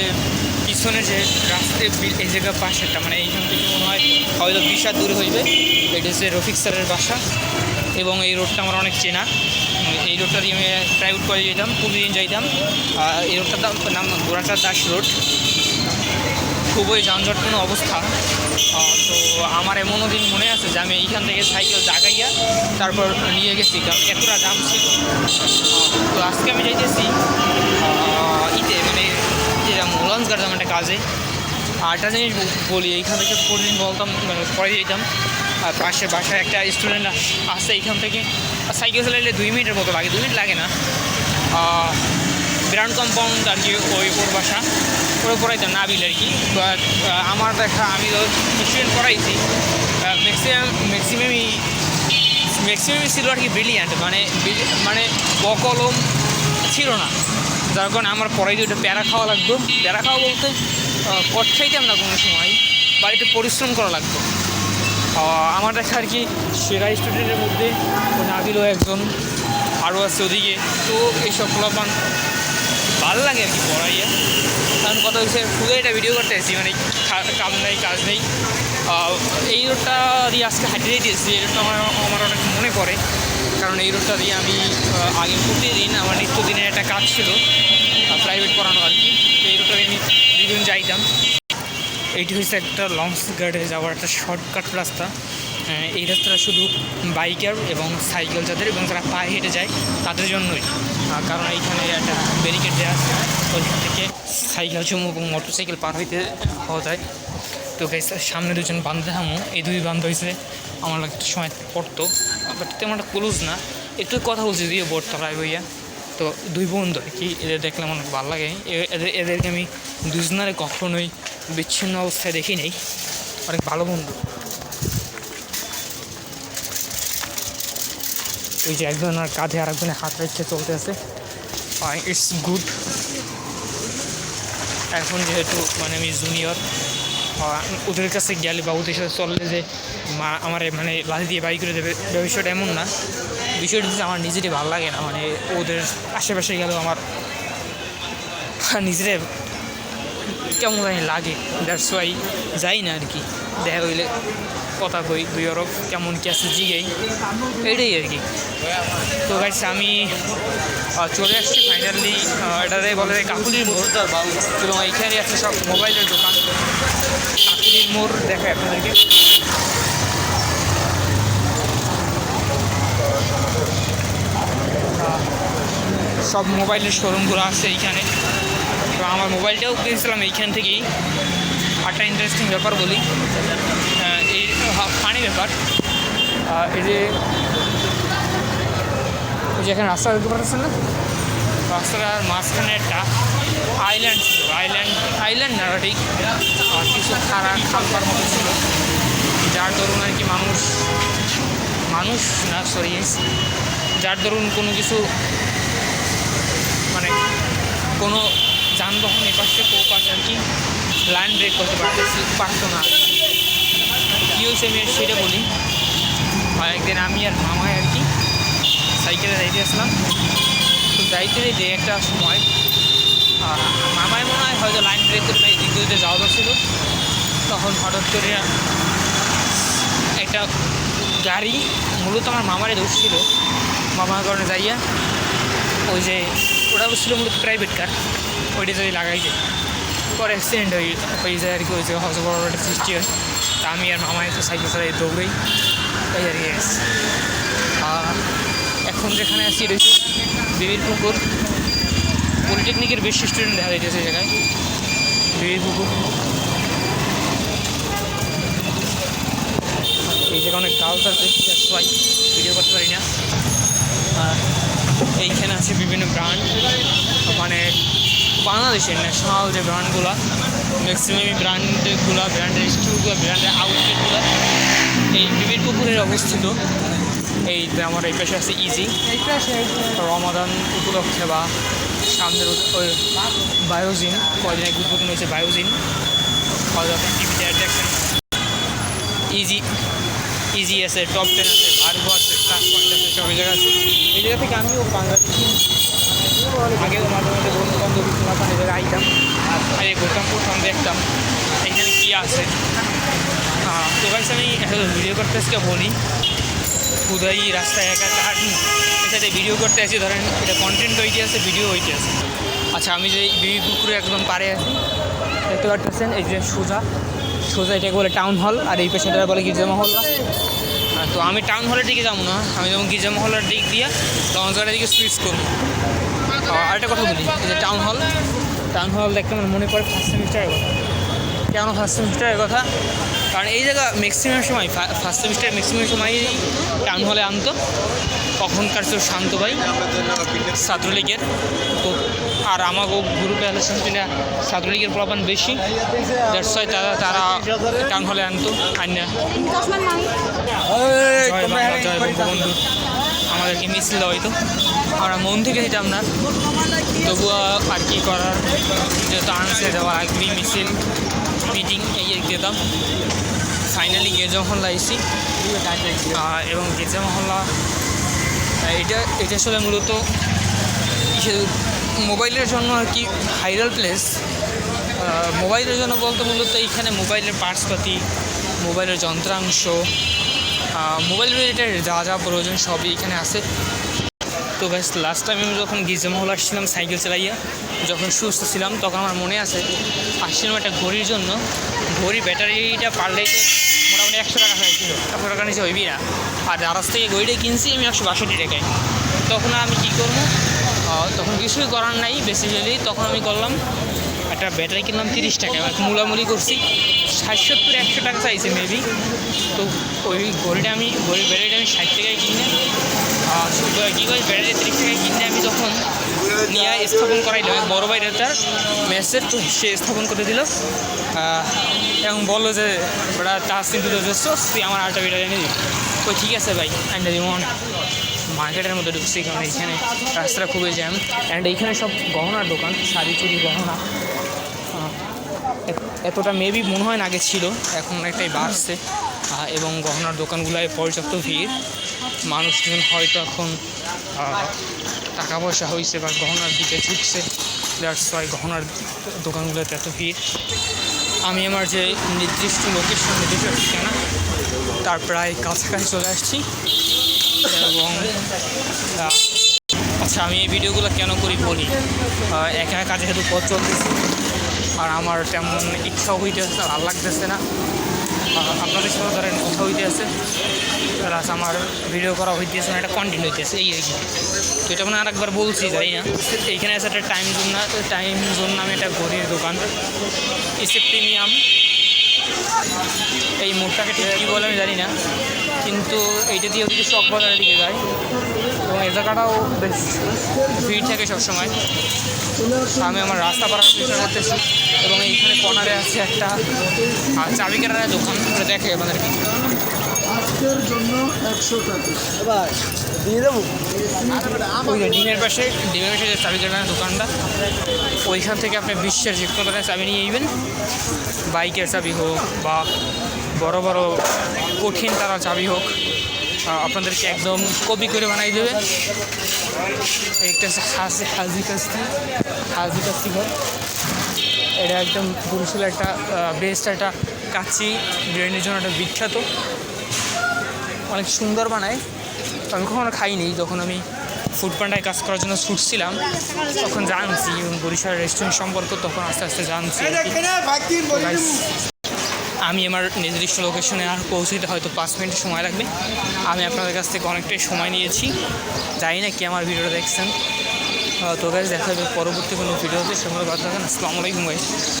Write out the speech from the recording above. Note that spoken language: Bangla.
যে পিছনে যে রাস্তায় এই জায়গার পাশেরটা মানে এইখান থেকে মনে হয় হয়তো বিশ হাত দূরে হইবে। এটা হচ্ছে রফিক স্যারের বাসা এবং এই রোডটা আমার অনেক চেনা। এই রোডটা দিয়ে আমি প্রাইভেট কলেজে যেতাম প্রতিদিন যাইতাম আর এই রোডটার নাম নাম গোরাচার দাস রোড। খুবই যানজটপূর্ণ অবস্থা। তো আমার এমনও দিন মনে আছে যে আমি এইখান থেকে সাইকেল জাগাইয়া তারপর নিয়ে গেছি। কারণ এতটা দাম ছিল। তো আজকে আমি যাইতেছি ইতে মানে মোলান্স গার্ডাম একটা কাজে। একটা জিনিস বলি, এইখান থেকে প্রতিদিন বলতাম মানে পরে যেতাম, আর পাশে বাসায় একটা স্টুডেন্ট আসছে এইখান থেকে সাইকেল চালাইলে দুই মিনিটের মতো লাগে দুই মিনিট লাগে না। ব্রান্ড কম্পাউন্ড আর কি, ওই ওর বাসা, ওর পড়াইতাম নাবিল আর কি। বাট আমার দেখা, আমি স্টুডেন্ট পড়াইছি ম্যাক্সিমাম ম্যাক্সিমামই ম্যাক্সিমামই ছিল আর কি ব্রিলিয়ান্ট মানে মানে বকলম ছিল না। যার কারণে আমার পড়াইতে ওটা প্যারা খাওয়া লাগতো প্যারা খাওয়া বলতে কট খাইতাম না কোনো সময় বাড়িতে পরিশ্রম করা লাগতো আমার দেখা আর কি সেরা স্টুডেন্টের মধ্যে নাবিলও একজন, আরও আছে ওদিকে। তো এইসব ফলাফান ভালো লাগে আর কি পড়াইয়া। কারণ কথা হচ্ছে খুবই একটা ভিডিও করতে এসেছি মানে কাম নেই, কাজ নেই। এই রোডটা দিয়ে আজকে হাঁটিয়ে দিয়েছি, এই রোডটা আমার আমার অনেক মনে পড়ে। কারণ এই রোডটা দিয়ে আমি আগে প্রতিদিন আমার নিত্যদিনের একটা কাজ ছিল প্রাইভেট করানো আর কি। তো এই রোডটা আমি দুদিন যাইতাম। এইটি হচ্ছে একটা লঞ্চ গার্ডে যাওয়ার একটা শর্টকাট রাস্তা। এই রাস্তাটা শুধু বাইকার এবং সাইকেল যাদের, এবং যারা পায়ে হেঁটে যায়, তাদের জন্যই। কারণ এইখানে একটা ব্যারিকেড দেওয়া আছে, ওইখান থেকে সাইকেল সমূহ এবং মোটর সাইকেল পার হইতে হওয়া যায়। তো সামনে দুজন বান্ধে হামু এই দুই বান্ধব হয়েছে আমার একটা সময় পড়তো। বাট তেমন একটা ক্লোজ না। একটু কথা বলছি দিয়ে বোর্ড তলায় বইয়া তো দুই বন্ধু কি, এদের দেখলে আমার অনেক ভালো লাগে। এদের, এদেরকে আমি দুজনারে কখনোই বিচ্ছিন্ন অবস্থায় দেখি নেই। অনেক ভালো বন্ধু। ওই যে একজনের কাঁধে আর একজনের হাত রেখে চলতে আছে। ইটস গুড এখন যেহেতু মানে আমি জুনিয়র ওদের কাছে গেলে বা ওদের সাথে চললে যে মা আমার মানে লাঠি দিয়ে বাই করে দেবে বিষয়টা এমন না। বিষয়টা হচ্ছে আমার নিজেরই ভালো লাগে না মানে ওদের আশেপাশে গেলেও আমার নিজেরে কেমন জানি লাগে। দ্যাটস ওয়াই যাই না আর কি, দেখা হইলে কথা কই, দুই অরব কেমন কি আছে জিগেই, এটাই আর কি। তো গাইছে আমি চলে আসছি ফাইনালি এটাতে বলে কাকুলির মোড়। এবং এইখানে আছে সব মোবাইলের দোকান। মোড় দেখায় আপনাদেরকে। সব মোবাইলের শোরুমগুলো আছে এইখানে। তো আমার মোবাইলটাও কিনেছিলাম এইখান থেকেই। একটা ইন্টারেস্টিং ব্যাপার বলি। এই ফানি ব্যাপার। এই যে ওই যে এখানে রাস্তা দেখতে পাচ্ছেন না? রাস্তাটার মাঝখানে একটা আইল্যান্ড আইল্যান্ড আইল্যান্ড না, ঠিক? খারাপ খাবার মতো ছিল। যার দরুন আর কি মানুষ মানুষ না সরি যার দরুন কোনো কিছু মানে কোনো যানবাহন এপাশে ও পাশে আর কি লাইন ব্রেক করতে পারতেছি, পারতো না। কী হয়েছে আমি সেটা বলি। একদিন আমি আর মামায় আর কি সাইকেলে যাইতে আসলাম। তো যাইতে যাইতে একটা সময় মামায় মনে হয় হয়তো লাইন ব্রেক করে নাই এদিক দিয়ে যাওয়া ছিল। তখন হঠাৎ করে একটা গাড়ি মূলত আমার মামারে দোষ ছিল। মামার কারণে যাইয়া ওই যে ওটা ছিল মূলত প্রাইভেট কার ওইটা যদি লাগাই যায় পরে অ্যাক্সিডেন্ট হয়ে হয়ে যায় আর কি, ওই যে হয়তো বড় একটা সৃষ্টি হয়। তা আমি আর মামায় তো সাইকেল চালাই দৌড়াই, তাই আর কি। এখন যেখানে আছি হচ্ছে বিবির পুকুর। পলিটেকনিকের বেশি স্টুডেন্ট দেখা যাইতেছে জায়গায়। পুকুর। এই জায়গায় অনেক গার্লস আছে সবাই ভিডিও করতে পারি না। আর এইখানে আছে বিভিন্ন ব্র্যান্ড মানে বাংলাদেশের ন্যাশনাল যে ব্র্যান্ডগুলো ম্যাক্সিমাম ব্র্যান্ডগুলো ব্র্যান্ডের স্টোরগুলো ব্র্যান্ডের আউটলেটগুলো এই বিবির পুকুরের অবস্থিত। এই আমার এই পাশে আছে ইজি রমাদান উপলক্ষে বা সামনের ওই বায়োজিন কয়দিন আগে উদ্বোধন হয়েছে বায়োজিন। দেখছেন ইজি ইজি আছে টপ টেন আছে ভার্গো আছে ক্লাস পয়েন্ট আছে সব জায়গা আছে। এই জায়গা থেকে আমিও বাংলাদেশি আগেও মাঝে মাঝে বন্ধু বান্ধব জায়গায় আইতাম। এই ঘুরতাম ঘুরতাম, দেখতাম। এখানে কী আছে? তো গাইস আমি ভিডিও করতে আজকে বলি। খুদাই রাস্তায় একা হাঁটি এর ভিডিও করতে আসি। ধরেন এটা কন্টেন্ট হইতে আছে ভিডিও হইতে আছে আচ্ছা আমি যে বিবি পুকুরে একদম পারে আছি, দেখতে পাচ্ছেন এই যে সোজা। সোজা এটাকে বলে টাউন হল আর এই পেছনটা বলে গির্জা মহল্লা তো আমি টাউন হলের দিকে যাব না। আমি যেমন গির্জা মহল্লার দিক দিয়ে লঞ্চঘাটের দিকে সুইচ করব। আর একটা কথা বলি যে টাউন হল টাউন হল দেখতে আমার মনে পড়ে ফার্স্ট সেমিস্টারের কথা। কেন ফার্স্ট সেমিস্টারের কথা? কারণ এই জায়গা ম্যাক্সিমাম সময় ফার্স্ট সেমিস্টার ম্যাক্সিমাম সময় টাউন হলে আনতো। তখনকার তো শান্ত ভাই ছাত্রলীগের। তো আর আমাকে গ্রুপে আলোচনা ছাত্রলীগের প্রমাণ বেশি। দ্যাটস ওয়াই তারা তারা টাউন হলে আনতো আন্যা জয় বঙ্গবন্ধু। আমাদেরকে মিছিল দেওয়া হইতো আমরা মন থেকে দিতাম না। তবুও আর কি করার যেহেতু আনসে দেওয়া আগ্রী মিছিল মিটিং এই দিতাম ফাইনালি গির্জা মহল্লা এসি এবং গির্জা মহল্লা এটা এটা আসলে মূলত মোবাইলের জন্য আর কি ভাইরাল প্লেস মোবাইলের জন্য বলতে মূলত এইখানে মোবাইলের পার্টসপাতি, মোবাইলের যন্ত্রাংশ মোবাইল রিলেটেড যা যা প্রয়োজন সবই এখানে আছে। তো ব্যাস লাস্ট টাইম আমি যখন গির্জামহল আসছিলাম, সাইকেল চালাইয়া, যখন সুস্থ ছিলাম, তখন আমার মনে আছে, আসছিলাম একটা ঘড়ির জন্য। ঘড়ির ব্যাটারিটা পাল্টাইতে মোটামুটি একশো টাকা হয়েছিল, একশো টাকা নিচে হইবি না। আর আরাস থেকে ঘড়িটা কিনছি, আমি একশো বাষট্টি টাকায়। তখন আমি কী করব? তখন কিছুই করার নাই বেসিক্যালি তখন আমি করলাম একটা ব্যাটারি কিনলাম তিরিশ টাকায় আমি মূলামূলি করছি। ষাট সত্তর একশো টাকা চাইছে মেবি তো ওই ঘড়িটা আমি, ঘড়ির ব্যাটারিটা আমি ষাট টাকায় কিনে কী করে ব্যাটারি তিরিশ টাকায় কিনে আমি তখন নিয়ে স্থাপন করাইলাম। বড় ভাই তার মেসের তো সে স্থাপন করে দিল। এবং বলল যে ওটা যথেষ্ট তুই আমার আটটা ব্যাটারি এনে তো ঠিক আছে ভাই, আইনা দিব। মার্কেটের মধ্যে ঢুকছি, কারণ এখানে রাস্তাটা খুবই জ্যাম অ্যান্ড এইখানে সব গহনার দোকান, শাড়ি চুড়ি, গহনা। এত- এতটা মেবি মনে হয় না আগে ছিল, এখন অনেকটাই বাড়ছে। এবং গহনার দোকানগুলোয় পর্যাপ্ত ভিড়। মানুষজন হয়তো এখন টাকা পয়সা হয়েছে বা গহনার দিকে ঝুঁকছে। দ্যাটস ওয়াই গহনার দোকানগুলোতে এত ভিড়। আমি আমার যে নির্দিষ্ট লোকেশন নির্দিষ্ট ঠিকানা, তার প্রায় কাছাকাছি চলে আসছি। এবং আচ্ছা আমি এই ভিডিওগুলো কেন করি বলি? একা একা যেহেতু পথ চলতেছি, আর আমার তেমন ইচ্ছাও হইতেছে না ভালো লাগতেছে না। আপনাদের সাথে ধরেন কথা হইতে আছে প্লাস আমার ভিডিও করা হইতেছে না, এটা কন্টিনিউ হইতেছে এই আর কি। তো এটা মানে আরেকবার বলছি যাই না। এইখানে আছে একটা টাইম জোন না টাইম জোন নামে একটা ঘড়ির দোকান, এসে প্রিমিয়াম এই মুখটাকে ঠিক কী বলে আমি জানি না কিন্তু এইটা দিয়ে ওদিকে শখ বাজারের দিকে যায় এবং এ জায়গাটাও বেশ ভিড় থাকে সবসময়। আমি আমার রাস্তা পাড়ার চেষ্টা করতেছি এবং এইখানে কর্নারে আছে একটা আহ, চাবি কেনার দোকান দেখে আমাদেরকে জন্য একশো টাকা। ওই যে ডিমের পাশে ডিমের পাশে যে চাবি কেনার দোকানটা ওইখান থেকে আপনি বিশ্বের যে কোনো ধরনের চাবি নিয়ে যাবেন বাইকের চাবি হোক বা বড় বড় কঠিন তারা চাবি হোক আপনাদেরকে একদম কপি করে বানাই দেবে। একটা হচ্ছে হাজি কাস্তি হাজি কাস্তি ঘর। এটা একদম বরিশালের একটা বেস্ট একটা কাচি বিরিয়ানির জন্য একটা বিখ্যাত। অনেক সুন্দর বানায়। আমি কখনো খাইনি, যখন আমি ফুড পান্ডায় কাজ করার জন্য ছুটছিলাম তখন জানছি, এবং বরিশাল রেস্টুরেন্ট সম্পর্কে তখন আস্তে আস্তে জানছি আমি আমার নির্দিষ্ট লোকেশনে আর পৌঁছতে হয়তো পাঁচ মিনিট সময় লাগবে। আমি আপনাদের কাছ থেকে অনেকটাই সময় নিয়েছি। জানি না কি আমার ভিডিওটা দেখছেন। তো গাছ দেখা যাবে পরবর্তী কোনো ভিডিওতে। সেগুলো কথা থাকেন, আসসালামু আলাইকুম ভাই